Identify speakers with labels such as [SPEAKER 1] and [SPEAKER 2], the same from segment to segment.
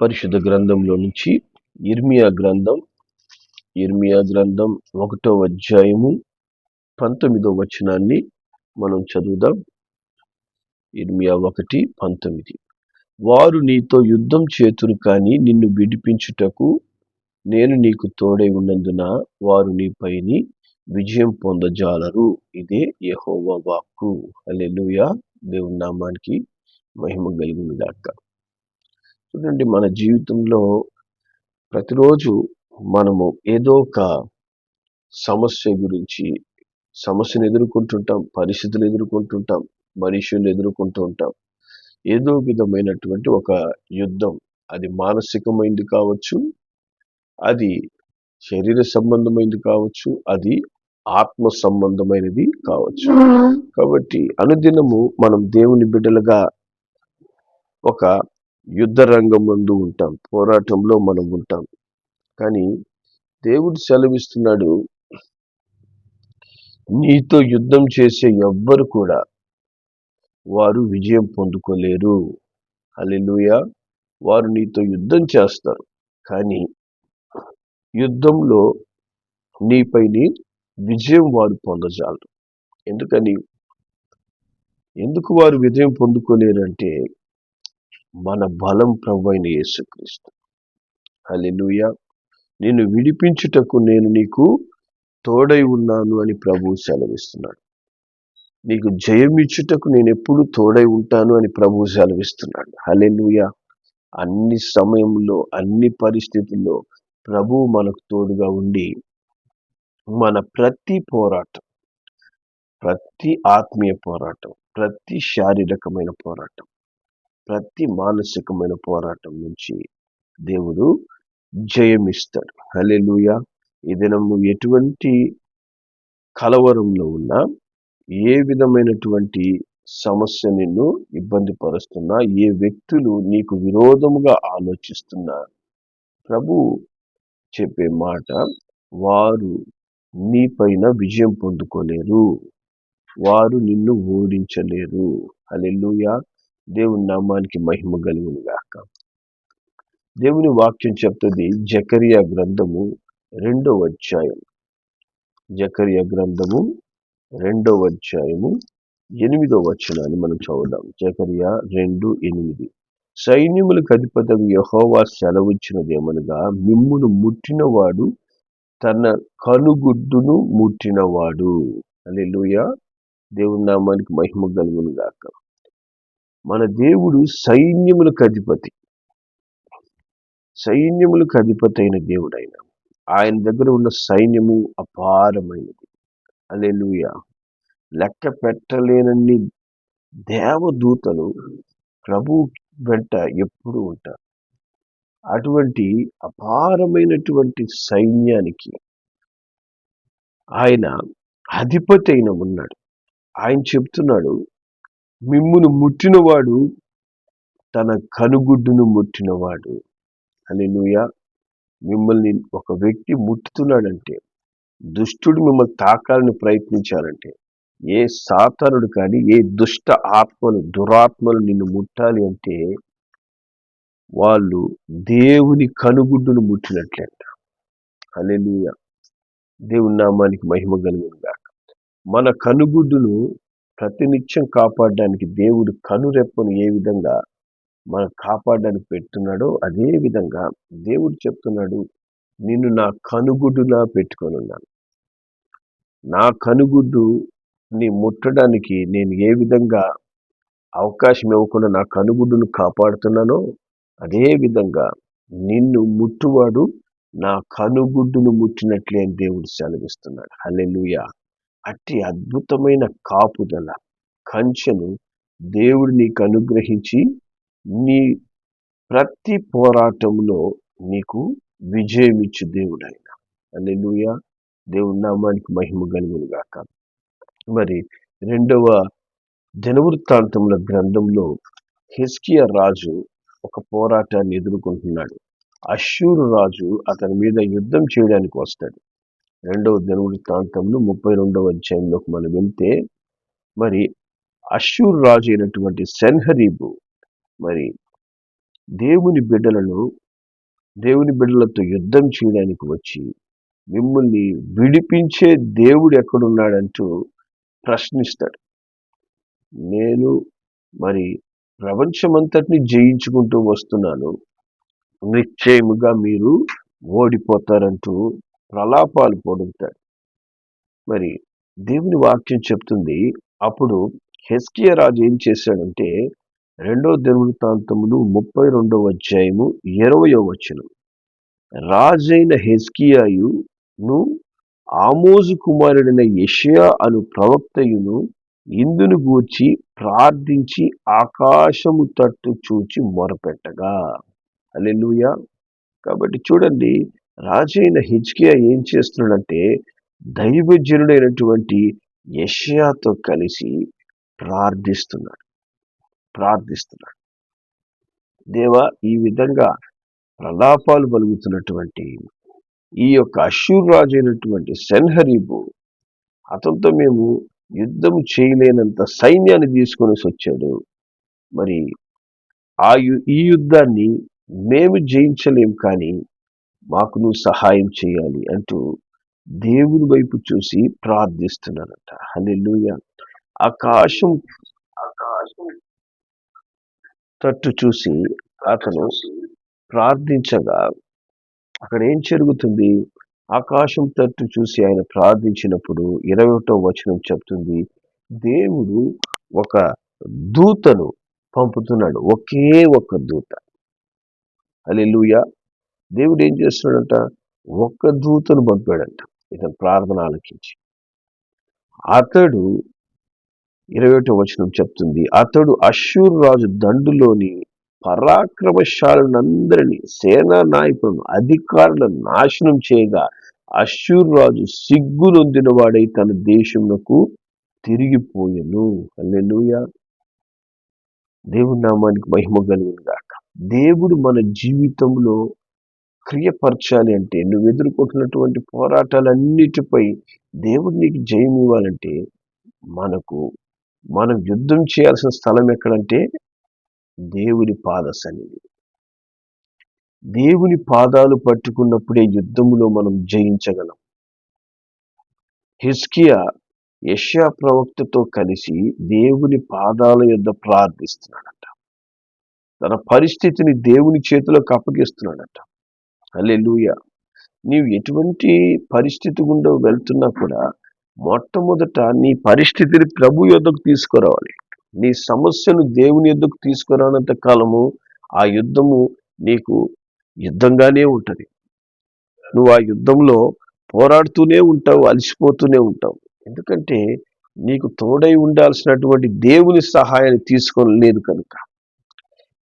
[SPEAKER 1] పరిశుద్ధ గ్రంథంలో నుంచి ఇర్మియా గ్రంథం ఇర్మియా గ్రంథం ఒకటో అధ్యాయము పంతొమ్మిదో వచనాన్ని మనం చదువుదాం. ఇర్మియా ఒకటి పంతొమ్మిది. వారు నీతో యుద్ధం చేతురు కానీ నిన్ను విడిపించుటకు నేను నీకు తోడై ఉన్నందున వారు నీపైని విజయం పొందజాలరు. ఇదే యెహోవా వాక్కు. హల్లెలూయా. దేవుని నామానికి మహిమ కలిగిన చూడండి మన జీవితంలో ప్రతిరోజు మనము ఏదో ఒక సమస్య గురించి సమస్యను ఎదుర్కొంటుంటాం పరిస్థితులు ఎదుర్కొంటుంటాం మనుషులు ఎదుర్కొంటూ ఉంటాం. ఏదో విధమైనటువంటి ఒక యుద్ధం. అది మానసికమైంది కావచ్చు అది శరీర సంబంధమైనది కావచ్చు అది ఆత్మ సంబంధమైనది కావచ్చు. కాబట్టి అనుదినము మనం దేవుని బిడ్డలుగా ఒక యుద్ధ రంగం ముందు ఉంటాం పోరాటంలో మనం ఉంటాం. కానీ దేవుడు సెలవిస్తున్నాడు నీతో యుద్ధం చేసే ఎవ్వరు కూడా వారు విజయం పొందుకోలేరు. అలెలుయ వారు నీతో యుద్ధం చేస్తారు కానీ యుద్ధంలో నీపైని విజయం వారు పొందజాలరు. ఎందుకని? ఎందుకు వారు విజయం పొందుకోలేరంటే మన బలం ప్రభు అయిన యేసుక్రీస్తు. హల్లెలూయా. నిన్ను విడిపించుటకు నేను నీకు తోడై ఉన్నాను అని ప్రభువు సెలవిస్తున్నాడు. నీకు జయమిచ్చుటకు నేను ఎప్పుడు తోడై ఉంటాను అని ప్రభువు సెలవిస్తున్నాడు. హల్లెలూయా. అన్ని సమయంలో అన్ని పరిస్థితుల్లో ప్రభు మనకు తోడుగా ఉండి మన ప్రతి పోరాటం ప్రతి ఆత్మీయ పోరాటం ప్రతి శారీరకమైన పోరాటం ప్రతి మానసికమైన పోరాటం నుంచి దేవుడు జయమిస్తాడు. హలెలుయ ఈ దినం నువ్వు ఎటువంటి కలవరంలో ఉన్నా ఏ విధమైనటువంటి సమస్య నిన్ను ఇబ్బంది పరుస్తున్నా ఏ వ్యక్తులు నీకు విరోధముగా ఆలోచిస్తున్నా ప్రభు చెప్పే మాట వారు నీపైన విజయం పొందుకోలేరు. వారు నిన్ను ఓడించలేరు. హల్లెలూయా. దేవుని నామానికి మహిమ కలుగును గాక. దేవుని వాక్యం చెప్తుంది జకరియా గ్రంథము రెండవ అధ్యాయం జకరియా గ్రంథము రెండవ అధ్యాయము ఎనిమిదో వచనాన్ని మనం చదువుదాం. జకరియా రెండు ఎనిమిది. సైన్యములకు అధిపతి యహోవా సెలవిచ్చినదేమనగా మిమ్మును ముట్టినవాడు తన కనుగుడ్డును ముట్టినవాడు. హల్లెలూయా. దేవుని నామానికి మహిమ కలుగును గాక. మన దేవుడు సైన్యములకు అధిపతి. సైన్యములకు అధిపతి అయిన దేవుడు ఆయన ఆయన దగ్గర ఉన్న సైన్యము అపారమైనది. అలెలుయ లెక్క పెట్టలేనన్ని దేవదూతలు ప్రభు వెంట ఎప్పుడు ఉంటారు. అటువంటి అపారమైనటువంటి సైన్యానికి ఆయన అధిపతి అయిన ఉన్నాడు. ఆయన చెప్తున్నాడు మిమ్మును ముట్టినవాడు తన కనుగుడ్డును ముట్టినవాడు. అని మిమ్మల్ని ఒక వ్యక్తి ముట్టుతున్నాడంటే దుష్టుడు మిమ్మల్ని తాకాలని ప్రయత్నించాలంటే ఏ సాతానుడు కానీ ఏ దుష్ట ఆత్మలు దురాత్మలు నిన్ను ముట్టాలి అంటే వాళ్ళు దేవుని కనుగుడ్డును ముట్టినట్లంట. హల్లెలూయా. దేవుని నామానికి మహిమ కలుగును మన కనుగుడ్డును ప్రతినిత్యం కాపాడడానికి దేవుడు కనురెప్పను ఏ విధంగా మనం కాపాడడానికి పెడుతున్నాడో అదే విధంగా దేవుడు చెప్తున్నాడు నిన్ను నా కనుగుడ్డులా పెట్టుకొని ఉన్నాను నా కనుగుడ్డు నీ ముట్టడానికి నేను ఏ విధంగా అవకాశం ఇవ్వకుండా నా కనుగుడ్డును కాపాడుతున్నానో అదే విధంగా నిన్ను ముట్టువాడు నా కనుగుడ్డును ముట్టినట్లే అని దేవుడు సెలవిస్తున్నాడు. హలెలుయా అట్టి అద్భుతమైన కాపుదల కంచెను దేవుడు నీకు అనుగ్రహించి నీ ప్రతి పోరాటంలో నీకు విజయం ఇచ్చు దేవుడు ఆయన నామానికి మహిమ కలుగును గాక. మరి రెండవ దినవృత్తాంతముల గ్రంథంలో హిస్కియా రాజు ఒక పోరాటాన్ని ఎదుర్కొంటున్నాడు. అశ్షూరు రాజు అతని మీద యుద్ధం చేయడానికి వస్తాడు. రెండవ దినవృత్తాంతంలో ముప్పై రెండవ అధ్యాయంలోకి మనం వెళ్తే మరి అశ్యూర్ రాజు అయినటువంటి సెన్హరీబు మరి దేవుని బిడ్డలను దేవుని బిడ్డలతో యుద్ధం చేయడానికి వచ్చి మిమ్మల్ని విడిపించే దేవుడు ఎక్కడున్నాడంటూ ప్రశ్నిస్తాడు. నేను మరి ప్రపంచమంతటిని జయించుకుంటూ వస్తున్నాను. నిశ్చయముగా మీరు ఓడిపోతారంటూ ప్రలాపాలు పొడుగుతాడు మరి దేవుని వాక్యం చెప్తుంది అప్పుడు హెస్కియా రాజు ఏం చేశాడంటే రెండో దినవృత్తాంతములు ముప్పై రెండవ అధ్యాయము ఇరవయో వచనం. రాజైన హెస్కియాయును ఆమోజు కుమారుడైన యెషయా అను ప్రవక్తయును ఇందును గూర్చి ప్రార్థించి ఆకాశము తట్టు చూచి మొరపెట్టగా. హల్లెలూయా. కాబట్టి చూడండి రాజైన హిజ్కియా ఏం చేస్తున్నాడంటే దైవజనుడైనటువంటి యెషయాతో కలిసి ప్రార్థిస్తున్నాడు. ప్రార్థిస్తున్నాడు. దేవా ఈ విధంగా ప్రలాపాలు పలుకుతున్నటువంటి ఈ యొక్క అశూర్ రాజు అయినటువంటి సెన్హరీబు అతనితో మేము యుద్ధం చేయలేనంత సైన్యాన్ని తీసుకొని వచ్చాడు. మరి ఆ యు- ఈ యుద్ధాన్ని మేము జయించలేం కానీ మాకు నువ్వు సహాయం చేయాలి అంటూ దేవుని వైపు చూసి ప్రార్థిస్తున్నారట. హల్లెలూయా. ఆకాశం ఆకాశం తట్టు చూసి అతను ప్రార్థించగా అక్కడ ఏం జరుగుతుంది? ఆకాశం తట్టు చూసి ఆయన ప్రార్థించినప్పుడు ఇరవై ఒకటో వచనం చెప్తుంది. దేవుడు ఒక దూతను పంపుతున్నాడు. ఒకే ఒక దూత. హల్లెలూయా. దేవుడు ఏం చేస్తున్నాడంట? ఒక్క దూతను పంపాడంట. ఇతను ప్రార్థన ఆలకించి. అతడు ఇరవై వచనం చెప్తుంది. అతడు అశ్షూర్ రాజు దండులోని పరాక్రమశాలందరినీ సేనా నాయకులను అధికారులను నాశనం చేయగా అశ్షూర్ రాజు సిగ్గునొందిన వాడై తన దేశమునకు తిరిగిపోయెను. హల్లెలూయా. దేవుడి నామానికి మహిమ కలుగును గాక. దేవుడు మన జీవితంలో క్రియపరచాలి అంటే నువ్వు ఎదుర్కొంటున్నటువంటి పోరాటాలన్నిటిపై దేవుడు నీకు జయం ఇవ్వాలంటే మనకు మనం యుద్ధం చేయాల్సిన స్థలం ఎక్కడంటే దేవుని పాద సన్నిధి దేవుని పాదాలు పట్టుకున్నప్పుడే యుద్ధములో మనం జయించగలం. హిస్కియా యష్యా ప్రవక్తతో కలిసి దేవుని పాదాల యొద్ద ప్రార్థిస్తున్నాడట. తన పరిస్థితిని దేవుని చేతిలోకి అప్పగిస్తున్నాడట. అల్లెలుయ నీవు ఎటువంటి పరిస్థితి గుండా వెళ్తున్నా కూడా మొట్టమొదట నీ పరిస్థితిని ప్రభు యొద్దకు తీసుకురావాలి. నీ సమస్యను దేవుని యొద్దకు తీసుకురానంత కాలము ఆ యుద్ధము నీకు యుద్ధంగానే ఉంటుంది. నువ్వు ఆ యుద్ధంలో పోరాడుతూనే ఉంటావు అలసిపోతూనే ఉంటావు. ఎందుకంటే నీకు తోడై ఉండాల్సినటువంటి దేవుని సహాయాన్ని తీసుకొని లేదు కనుక.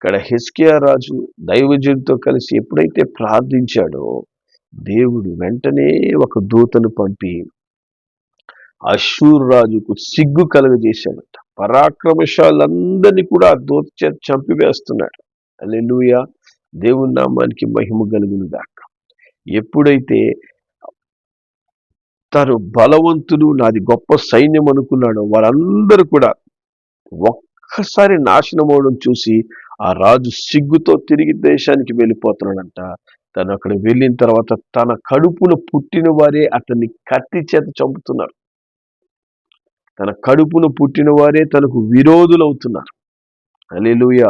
[SPEAKER 1] ఇక్కడ హెస్కియా రాజు దైవజుడితో కలిసి ఎప్పుడైతే ప్రార్థించాడో దేవుడు వెంటనే ఒక దూతను పంపి అశూర్ రాజుకు సిగ్గు కలుగజేశాడట. పరాక్రమశాలందరినీ కూడా ఆ దూత చేత చంపివేస్తున్నాడు. అల్లెలుయ దేవుని నామానికి మహిమ కలుగును గాక. ఎప్పుడైతే తను బలవంతుడు నాది గొప్ప సైన్యం అనుకున్నాడో వారందరూ కూడా ఒక్కసారి నాశనం అవడం చూసి ఆ రాజు సిగ్గుతో తిరిగి దేశానికి వెళ్ళిపోతున్నాడంట. తను అక్కడ వెళ్ళిన తర్వాత తన కడుపున పుట్టిన వారే అతన్ని కత్తి చేత చంపుతున్నారు. తన కడుపున పుట్టిన వారే తనకు విరోధులు అవుతున్నారు అలెలుయ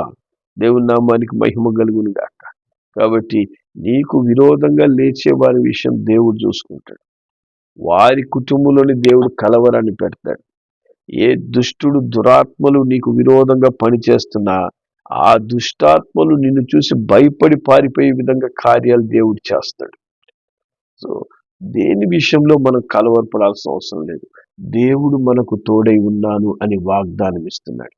[SPEAKER 1] దేవుని నామానికి మహిమ కలుగును గాక కాబట్టి నీకు విరోధంగా లేచే వారి విషయం దేవుడు చూసుకుంటాడు. వారి కుటుంబంలోని దేవుడు కలవరాన్ని పెడతాడు. ఏ దుష్టుడు దురాత్మలు నీకు విరోధంగా పనిచేస్తున్నా ఆ దుష్టాత్మలు నిన్ను చూసి భయపడి పారిపోయే విధంగా కార్యాలు దేవుడు చేస్తాడు. సో దేని విషయంలో మనం కలవరపడాల్సిన అవసరం లేదు. దేవుడు మనకు తోడై ఉన్నాను అని వాగ్దానం ఇస్తున్నాడు.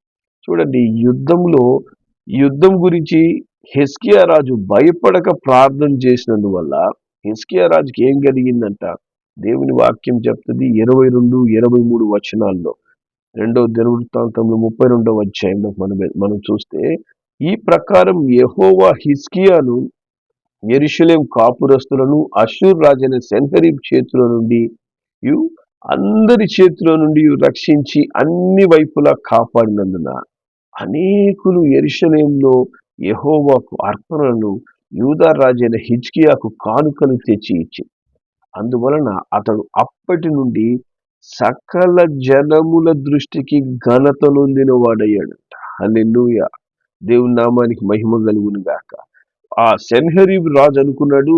[SPEAKER 1] చూడండి యుద్ధంలో యుద్ధం గురించి హెస్కియా రాజు భయపడక ప్రార్థన చేసినందువల్ల హెస్కియా రాజుకి ఏం కలిగిందంట? దేవుని వాక్యం చెప్తుంది ఇరవై రెండు ఇరవై మూడు వచనాల్లో. రెండో దినవృత్తాంతంలో ముప్పై రెండవ అధ్యాయంలో మనం మనం చూస్తే ఈ ప్రకారం యహోవా హిస్కియాను ఎరుషలేం కాపురస్తులను అషూర్ రాజైన సెన్హరీబ్ చేతిలో నుండి యు అందరి చేతిలో నుండి రక్షించి అన్ని వైపులా కాపాడినందున అనేకులు ఎరుషలేంలో యహోవాకు అర్పణలను యూదా రాజైన హిజ్కియాకు కానుకలు తెచ్చి ఇచ్చి అందువలన అతడు అప్పటి నుండి సకల జనముల దృష్టికి ఘనత నొందిన వాడయ్యాడంట. హల్లెలూయా. దేవుని నామానికి మహిమ కలుగును గాక. ఆ సెన్హరీబ్ రాజు అనుకున్నాడు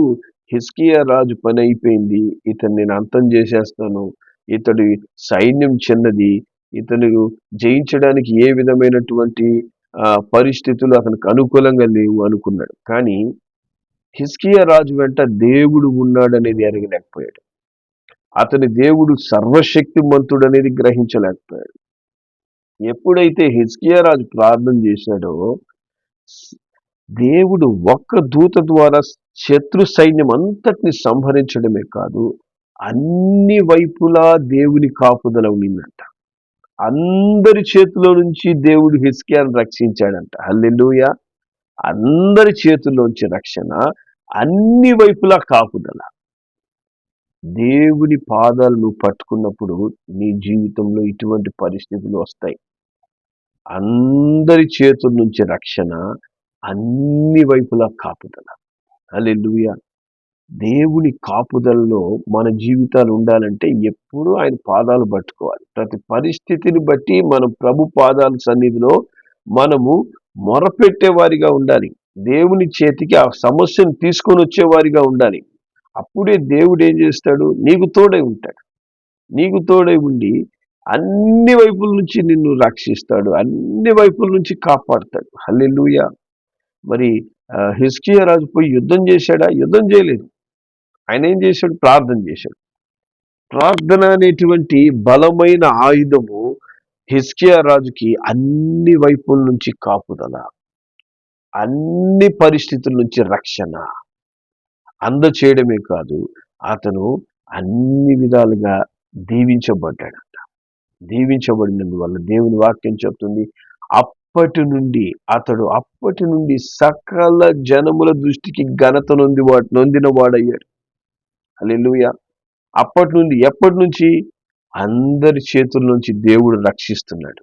[SPEAKER 1] హిస్కియా రాజు పని అయిపోయింది ఇతను నేను అంతం చేసేస్తాను ఇతడి సైన్యం చిన్నది ఇతను జయించడానికి ఏ విధమైనటువంటి ఆ, పరిస్థితులు అతనికి అనుకూలంగా లేవు అనుకున్నాడు. కానీ హిస్కియా రాజు వెంట దేవుడు ఉన్నాడనేది ఎరగలేకపోయాడు. అతని దేవుడు సర్వశక్తిమంతుడు అనేది గ్రహించలేకపోయాడు. ఎప్పుడైతే హిస్కియా రాజు ప్రార్థన చేశాడో దేవుడు ఒక్క దూత ద్వారా శత్రు సైన్యం అంతటిని సంహరించడమే కాదు అన్ని వైపులా దేవుని కాపుదల ఉండిందంట. అందరి చేతిలో నుంచి దేవుడు హిస్కియాను రక్షించాడంట. హల్లెలూయ! అందరి చేతుల్లోంచి రక్షణ అన్ని వైపులా కాపుదల. దేవుని పాదాలు నువ్వు పట్టుకున్నప్పుడు నీ జీవితంలో ఇటువంటి పరిస్థితులు వస్తాయి. అందరి చేతుల నుంచి రక్షణ అన్ని వైపులా కాపుదల. అల్లెలుయ దేవుని కాపుదలలో మన జీవితాలు ఉండాలంటే ఎప్పుడూ ఆయన పాదాలు పట్టుకోవాలి. ప్రతి పరిస్థితిని బట్టి మనం ప్రభు పాదాల సన్నిధిలో మనము మొరపెట్టేవారిగా ఉండాలి. దేవుని చేతికి ఆ సమస్యను తీసుకొని వచ్చేవారిగా ఉండాలి. అప్పుడే దేవుడు ఏం చేస్తాడు? నీకు తోడై ఉంటాడు. నీకు తోడై ఉండి అన్ని వైపుల నుంచి నిన్ను రక్షిస్తాడు. అన్ని వైపుల నుంచి కాపాడుతాడు. హల్లెలూయా. మరి హిస్కియా రాజు పోయి యుద్ధం చేశాడా? యుద్ధం చేయలేదు. ఆయన ఏం చేశాడు? ప్రార్థన చేశాడు. ప్రార్థన అనేటువంటి బలమైన ఆయుధము హిస్కియా రాజుకి అన్ని వైపుల నుంచి కాపుదల అన్ని పరిస్థితుల నుంచి రక్షణ. అందచేయడమే కాదు అతను అన్ని విధాలుగా దీవించబడ్డాడంట. దీవించబడినందువల్ల దేవుని వాక్యం చెప్తుంది అప్పటి నుండి అతడు అప్పటి నుండి సకల జనముల దృష్టికి ఘనత నొంది నొందిన వాడయ్యాడు. హల్లెలూయా. అప్పటి నుండి ఎప్పటి నుంచి? అందరి చేతుల నుంచి దేవుడు రక్షిస్తున్నాడు.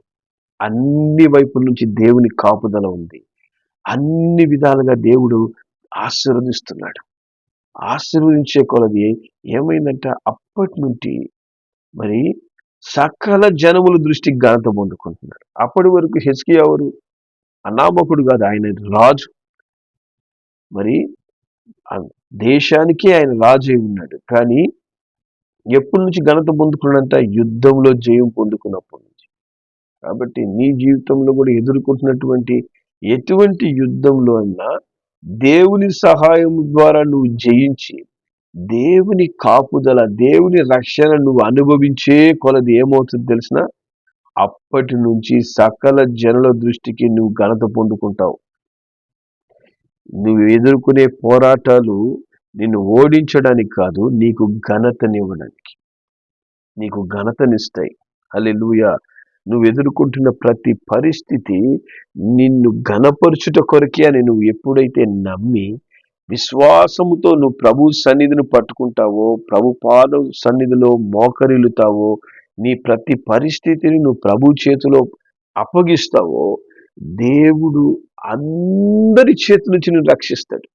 [SPEAKER 1] అన్ని వైపుల నుంచి దేవుని కాపుదల ఉంది. అన్ని విధాలుగా దేవుడు ఆశీర్వదిస్తున్నాడు. ఆశీర్వదించే కొలది ఏమైందంటే అప్పటి నుండి మరి సకల జనముల దృష్టికి ఘనత పొందుకుంటున్నారు. అప్పటి వరకు హెచ్కి ఎవరు అనామకుడు కాదు ఆయన రాజు. మరి దేశానికి ఆయన రాజు అయి ఉన్నాడు. కానీ ఎప్పటి నుంచి ఘనత పొందుకున్నంత యుద్ధంలో జయం పొందుకున్నప్పటి నుంచి. కాబట్టి నీ జీవితంలో కూడా ఎదుర్కొంటున్నటువంటి ఎటువంటి యుద్ధంలో అన్నా దేవుని సహాయం ద్వారా నువ్వు జయించి దేవుని కాపుదల దేవుని రక్షణ నువ్వు అనుభవించే కొలది ఏమవుతుంది తెలిసిన? అప్పటి నుంచి సకల జనుల దృష్టికి నువ్వు ఘనత పొందుకుంటావు. నువ్వు ఎదుర్కొనే పోరాటాలు నిన్ను ఓడించడానికి కాదు నీకు ఘనతనివ్వడానికి. నీకు ఘనతనిస్తాయి. హల్లెలూయా. నువ్వు ఎదుర్కొంటున్న ప్రతి పరిస్థితి నిన్ను ఘనపరుచుట కొరకే అని నువ్వు ఎప్పుడైతే నమ్మి విశ్వాసముతో నువ్వు ప్రభు సన్నిధిని పట్టుకుంటావో ప్రభు పాద సన్నిధిలో మోకరిల్లుతావో నీ ప్రతి పరిస్థితిని నువ్వు ప్రభు చేతిలో అప్పగిస్తావో దేవుడు అందరి చేతి నుంచి నువ్వు రక్షిస్తాడు.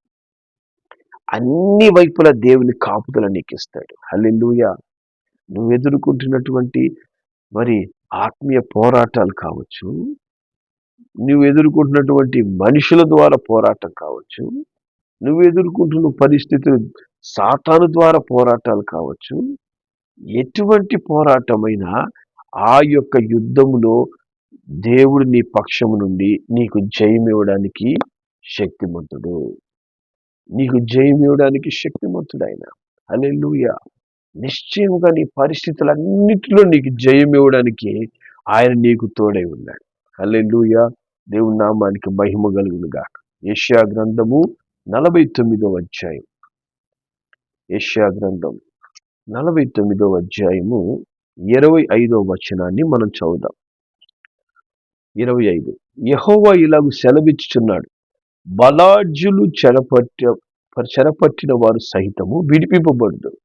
[SPEAKER 1] అన్ని వైపుల దేవుని కాపుదల నీకు ఇస్తాడు హల్లెలూయా. నువ్వు ఎదుర్కొంటున్నటువంటి మరి ఆత్మీయ పోరాటాలు కావచ్చు నువ్వు ఎదుర్కొంటున్నటువంటి మనుషుల ద్వారా పోరాటం కావచ్చు నువ్వు ఎదుర్కొంటున్న పరిస్థితులు సాతాను ద్వారా పోరాటాలు కావచ్చు ఎటువంటి పోరాటమైనా ఆ యొక్క యుద్ధంలో దేవుడు నీ పక్షము నుండి నీకు జయం ఇవ్వడానికి శక్తిమంతుడు. నీకు జయం ఇవ్వడానికి శక్తిమంతుడు ఆయన హల్లెలూయా. నిశ్చయముగా నీ పరిస్థితులన్నిటిలో నీకు జయం ఇవ్వడానికి ఆయన నీకు తోడై ఉన్నాడు. హల్లెలూయా. దేవుని నామానికి మహిమ కలుగును గాక. ఏషియా గ్రంథము నలభై తొమ్మిదవ అధ్యాయం ఏషియా గ్రంథం నలభై తొమ్మిదవ అధ్యాయము ఇరవై ఐదవ వచనాన్ని మనం చదువుదాం. ఇరవై ఐదు. యహోవా ఇలాగ సెలవిచ్చుచున్నాడు. బలాఢ్యులు చెరపట్ట చెరపట్టిన వారు సహితము విడిపింపబడదు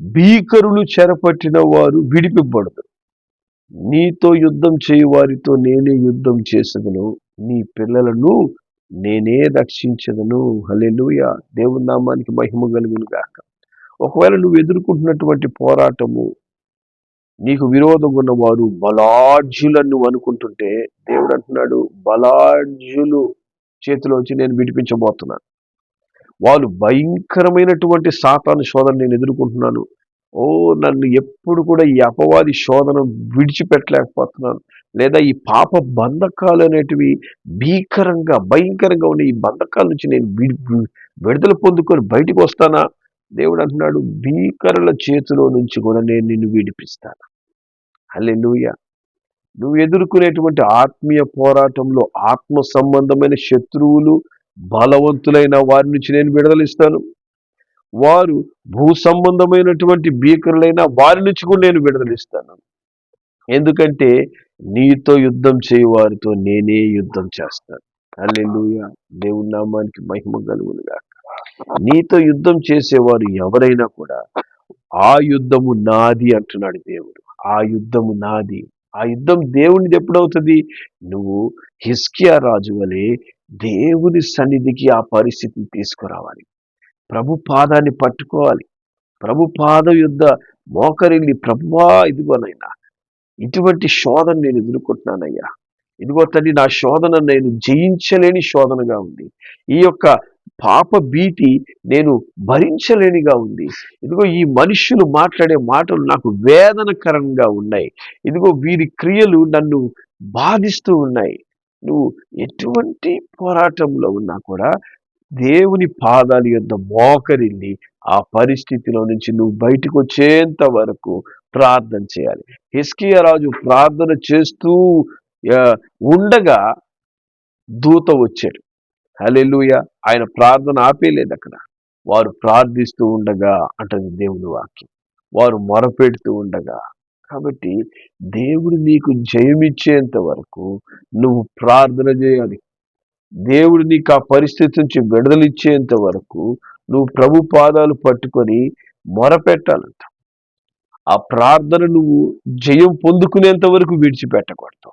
[SPEAKER 1] భీకరులు చెరపట్టిన వారు విడిపింపబడదు. నీతో యుద్ధం చేయు వారితో నేనే యుద్ధం చేసదను. నీ పిల్లలను నేనే రక్షించదను. హల్లెలూయ. దేవుని నామానికి మహిమ కలుగును గాక. ఒకవేళ నువ్వు ఎదుర్కొంటున్నటువంటి పోరాటము నీకు విరోధం ఉన్నవారు బలాఢ్యులని నువ్వు అనుకుంటుంటే దేవుడు అంటున్నాడు బలాఢ్యులు చేతిలోంచి నేను విడిపించబోతున్నాను. వాళ్ళు భయంకరమైనటువంటి సాతాను శోధన నేను ఎదుర్కొంటున్నాను. ఓ నన్ను ఎప్పుడు కూడా ఈ అపవాది శోధన విడిచిపెట్టలేకపోతున్నాను. లేదా ఈ పాప బంధకాలు అనేటివి భీకరంగా భయంకరంగా ఉన్న ఈ బంధకాల నుంచి నేను విడి విడుదల పొందుకొని బయటికి వస్తానా? దేవుడు అంటున్నాడు భీకరుల చేతిలో నుంచి కూడా నేను నిన్ను విడిపిస్తాను. హల్లెలూయా! నువ్వు ఎదుర్కొనేటువంటి ఆత్మీయ పోరాటంలో ఆత్మ సంబంధమైన శత్రువులు బలవంతులైన వారి నుంచి నేను విడుదలిస్తాను. వారు భూ సంబంధమైనటువంటి భీకరులైన వారి నుంచి కూడా నేను విడుదలిస్తాను. ఎందుకంటే నీతో యుద్ధం చేయు వారితో నేనే యుద్ధం చేస్తాను. హల్లెలూయా. దేవుని నామానికి మహిమ కలుగునుగా నీతో యుద్ధం చేసేవారు ఎవరైనా కూడా ఆ యుద్ధము నాది అంటున్నాడు దేవుడు. ఆ యుద్ధము నాది. ఆ యుద్ధం దేవునిది ఎప్పుడవుతుంది? నువ్వు హిస్కియా రాజు వలె దేవుని సన్నిధికి ఆ పరిస్థితిని తీసుకురావాలి. ప్రభు పాదాన్ని పట్టుకోవాలి. ప్రభు పాద యుద్ధ మోకరిల్లి ప్రభువా ఇదిగోనైనా ఇటువంటి శోధన నేను ఎదుర్కొంటున్నానయ్యా. ఇదిగో తండ్రి నా శోధన నేను జయించలేని శోధనగా ఉంది. ఈ యొక్క పాప భీతి నేను భరించలేనిగా ఉంది. ఇదిగో ఈ మనుషులు మాట్లాడే మాటలు నాకు వేదనకరంగా ఉన్నాయి. ఇదిగో వీరి క్రియలు నన్ను బాధిస్తూ ఉన్నాయి. నువ్వు ఎటువంటి పోరాటంలో ఉన్నా కూడా దేవుని పాదాల యొక్క మోకరిల్లి ఆ పరిస్థితిలో నుంచి నువ్వు బయటకు వచ్చేంత వరకు ప్రార్థన చేయాలి. హిస్కియా రాజు ప్రార్థన చేస్తూ ఉండగా దూత వచ్చాడు. హలెలుయ ఆయన ప్రార్థన ఆపేలేదు అక్కడ. వారు ప్రార్థిస్తూ ఉండగా అంటది దేవుని వాక్యం. వారు మొరపెడుతూ ఉండగా కాబట్టి దేవుడు నీకు జయమిచ్చేంత వరకు నువ్వు ప్రార్థన చేయాలి. దేవుడు నీకు ఆ పరిస్థితి నుంచి విడుదలిచ్చేంత వరకు నువ్వు ప్రభు పాదాలు పట్టుకొని మొరపెట్టాలంట. ఆ ప్రార్థన నువ్వు జయం పొందుకునేంత వరకు విడిచిపెట్టకూడదు.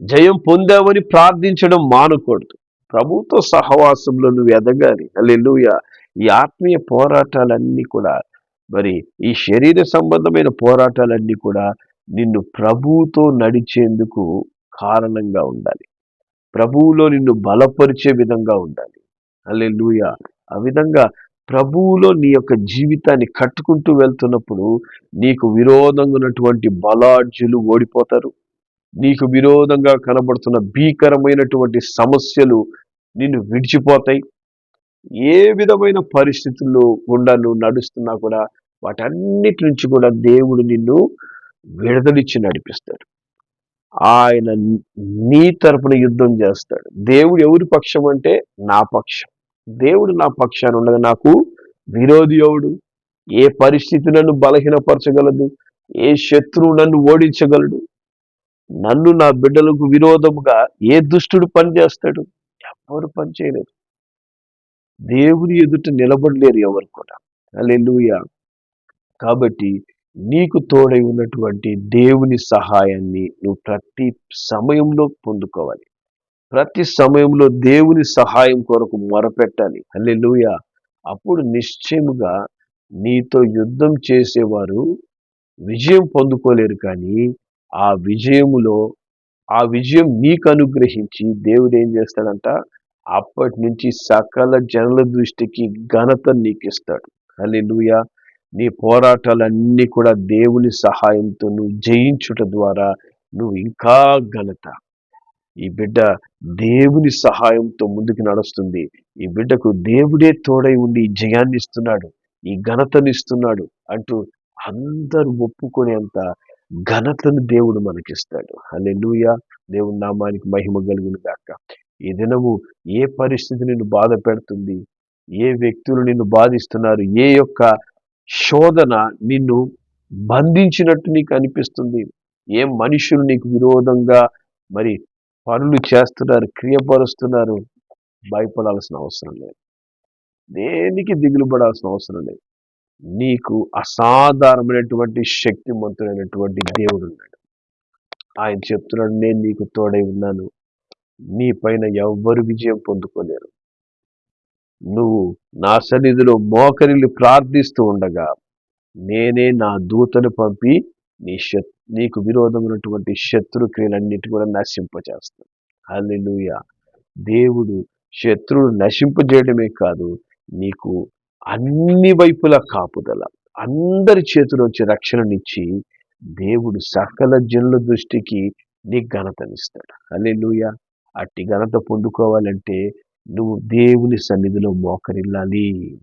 [SPEAKER 1] జయం పొందావని ప్రార్థించడం మానకూడదు. ప్రభుతో సహవాసంలో నువ్వు ఎదగాలి. అల్లెలుయ ఈ ఆత్మీయ పోరాటాలన్నీ కూడా మరి ఈ శరీర సంబంధమైన పోరాటాలన్నీ కూడా నిన్ను ప్రభువుతో నడిచేందుకు కారణంగా ఉండాలి. ప్రభువులో నిన్ను బలపరిచే విధంగా ఉండాలి. అల్లెలుయ ఆ విధంగా ప్రభువులో నీ యొక్క జీవితాన్ని కట్టుకుంటూ వెళ్తున్నప్పుడు నీకు విరోధంగా ఉన్నటువంటి బలాఢ్యులు ఓడిపోతారు. నీకు విరోధంగా కనబడుతున్న భీకరమైనటువంటి సమస్యలు నిన్ను విడిచిపోతాయి. ఏ విధమైన పరిస్థితుల్లో గుండా నువ్వు నడుస్తున్నా కూడా వాటన్నిటి నుంచి కూడా దేవుడు నిన్ను విడుదలిచ్చి నడిపిస్తాడు. ఆయన నీ తరపున యుద్ధం చేస్తాడు. దేవుడు ఎవరి పక్షం అంటే నా పక్షం. దేవుడు నా పక్షాన్ని ఉండగా నాకు విరోధి ఎవడు? ఏ పరిస్థితి నన్ను బలహీనపరచగలదు? ఏ శత్రువు నన్ను ఓడించగలడు? నన్ను నా బిడ్డలకు విరోధముగా ఏ దుష్టుడు పనిచేస్తాడు? ఎవరు పనిచేయలేదు దేవుని ఎదుట నిలబడలేరు ఎవరు కూడా. అల్లెలుయ కాబట్టి నీకు తోడై ఉన్నటువంటి దేవుని సహాయాన్ని నువ్వు ప్రతి సమయంలో పొందుకోవాలి. ప్రతి సమయంలో దేవుని సహాయం కొరకు మొరపెట్టాలి. అల్లెలుయ అప్పుడు నిశ్చయముగా నీతో యుద్ధం చేసేవారు విజయం పొందుకోలేరు కానీ ఆ విజయములో ఆ విజయం నీకు అనుగ్రహించి దేవుడు ఏం చేస్తాడంట? అప్పటి నుంచి సకల జనుల దృష్టికి ఘనత నీకు ఇస్తాడు హల్లెలూయా. నీ పోరాటాలన్నీ కూడా దేవుని సహాయంతో నువ్వు జయించుట ద్వారా నువ్వు ఇంకా ఘనత. ఈ బిడ్డ దేవుని సహాయంతో ముందుకు నడుస్తుంది. ఈ బిడ్డకు దేవుడే తోడై ఉండి ఈ జయాన్ని ఇస్తున్నాడు. ఈ ఘనతను ఇస్తున్నాడు అంటూ అందరూ ఒప్పుకునేంత ఘనతను దేవుడు మనకిస్తాడు. అల్లెలుయ దేవుని నామానికి మహిమ కలుగును గాక. ఈ దినము ఏ పరిస్థితి నిన్ను బాధ పెడుతుంది? ఏ వ్యక్తులు నిన్ను బాధిస్తున్నారు? ఏ యొక్క శోధన నిన్ను బంధించినట్టు నీకు అనిపిస్తుంది? ఏ మనుషులు నీకు విరోధంగా మరి పనులు చేస్తున్నారు క్రియపరుస్తున్నారు? భయపడాల్సిన అవసరం లేదు. దేనికి దిగులు పడాల్సిన అవసరం లేదు. నీకు అసాధారణమైనటువంటి శక్తిమంతుడైనటువంటి దేవుడు ఉన్నాడు. ఆయన చెప్తున్నాడు నేను నీకు తోడై ఉన్నాను. నీ పైన ఎవ్వరు విజయం పొందుకోలేరు. నువ్వు నా సన్నిధిలో మోకరిల్లు ప్రార్థిస్తూ ఉండగా నేనే నా దూతను పంపి నీ శత్ నీకు విరోధమైనటువంటి శత్రు క్రియలన్నిటి కూడా నశింపచేస్తాను. అల్లెలుయ దేవుడు శత్రువులు నశింపజేయడమే కాదు నీకు అన్ని వైపుల కాపుదల అందరి చేతిలోంచి రక్షణనిచ్చి దేవుడు సకల జనుల దృష్టికి నీ ఘనతనిస్తాడు. హల్లెలూయ. అట్టి ఘనత పొందుకోవాలంటే నువ్వు దేవుని సన్నిధిలో మోకరిల్లాలి.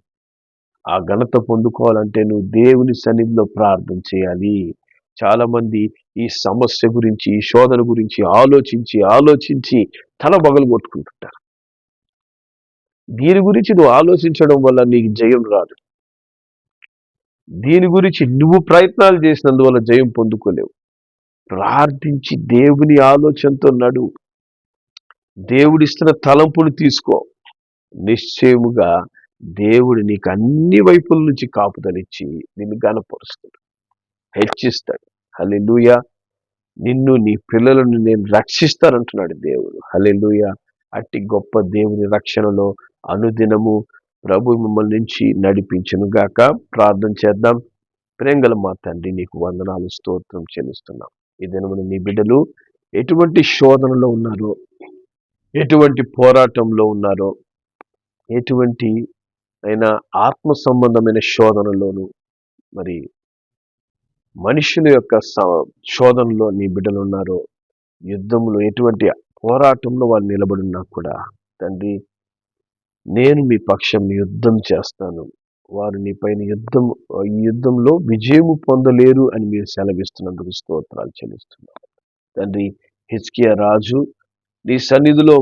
[SPEAKER 1] ఆ ఘనత పొందుకోవాలంటే నువ్వు దేవుని సన్నిధిలో ప్రార్థన చేయాలి. చాలామంది ఈ సమస్య గురించి ఈ శోధన గురించి ఆలోచించి ఆలోచించి తల బగలు కొట్టుకుంటుంటారు. దీని గురించి నువ్వు ఆలోచించడం వల్ల నీకు జయం రాదు. దీని గురించి నువ్వు ప్రయత్నాలు చేసినందువల్ల జయం పొందుకోలేవు. ప్రార్థించి దేవుని ఆలోచనతో నడు. దేవుడిస్తున్న తలంపును తీసుకో. నిశ్చయముగా దేవుడు నీకు అన్ని వైపుల నుంచి కాపుదలిచ్చి నిన్ను గనపరుస్తాడు హెచ్చిస్తాడు. హలెలుయ నిన్ను నీ పిల్లలను నేను రక్షిస్తానంటున్నాడు దేవుడు. హలెలుయ అట్టి గొప్ప దేవుని రక్షణలో అనుదినము ప్రభు మిమ్మల్ని నుంచి నడిపించను గాక. ప్రార్థన చేద్దాం. ప్రేంగల మా తండ్రి నీకు వందనాలు స్తోత్రం చెల్లిస్తున్నాం. ఈ దినమున నీ బిడ్డలు ఎటువంటి శోధనలో ఉన్నారో ఎటువంటి పోరాటంలో ఉన్నారో ఎటువంటి అయినా ఆత్మ సంబంధమైన శోధనలోను మరి మనుషుల యొక్క శోధనలో నీ బిడ్డలు ఉన్నారో యుద్ధంలో ఎటువంటి పోరాటంలో వాళ్ళు నిలబడినా కూడా తండ్రి నేను మీ పక్షం యుద్ధం చేస్తాను. వారు నీ పైన యుద్ధం ఈ యుద్ధంలో విజయము పొందలేరు అని మీరు సెలవిస్తున్నందుకు స్తోత్రాలు చెల్లిస్తున్నాను తండ్రి హెచ్కే రాజు నీ సన్నిధిలో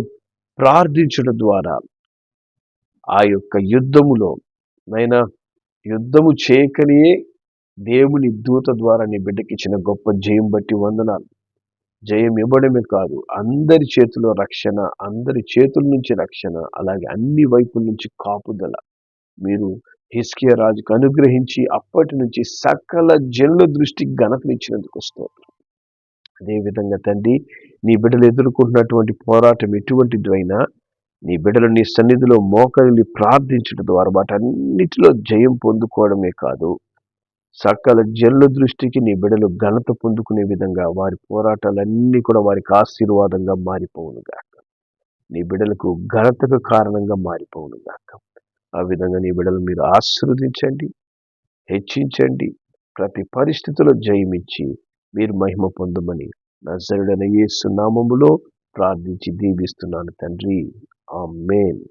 [SPEAKER 1] ప్రార్థించడం ద్వారా ఆ యొక్క యుద్ధములో నైనా యుద్ధము చేయకనియే దేవుని దూత ద్వారా నీ బిడ్డకిచ్చిన గొప్ప జయం బట్టి వందనాలు. జయం ఇవ్వడమే కాదు అందరి చేతిలో రక్షణ అందరి చేతుల నుంచి రక్షణ అలాగే అన్ని వైపుల నుంచి కాపుదల. మీరు హిస్కియ రాజుకు అనుగ్రహించి అప్పటి నుంచి సకల జనుల దృష్టికి ఘనతనిచ్చినందుకు స్తోత్రం. అదేవిధంగా తండ్రి నీ బిడ్డలు ఎదుర్కొంటున్నటువంటి పోరాటం ఎటువంటిదైనా నీ బిడ్డలు నీ సన్నిధిలో మోకరిని ప్రార్థించడం ద్వారా వాటన్నిటిలో జయం పొందుకోవడమే కాదు సకల జనుల దృష్టికి నీ బిడ్డలు ఘనత పొందుకునే విధంగా వారి పోరాటాలన్నీ కూడా వారికి ఆశీర్వాదంగా మారిపోవునుగాక నీ బిడ్డలకు ఘనతకు కారణంగా మారిపోవునుగాక ఆ విధంగా నీ బిడ్డలు మీరు ఆశీర్వదించండి హెచ్చించండి ప్రతి పరిస్థితిలో జయమిచ్చి మీరు మహిమ పొందమని. నజరుడైన యేసు నామములో ప్రార్థించి దీవిస్తున్నాను తండ్రి. ఆ మేన్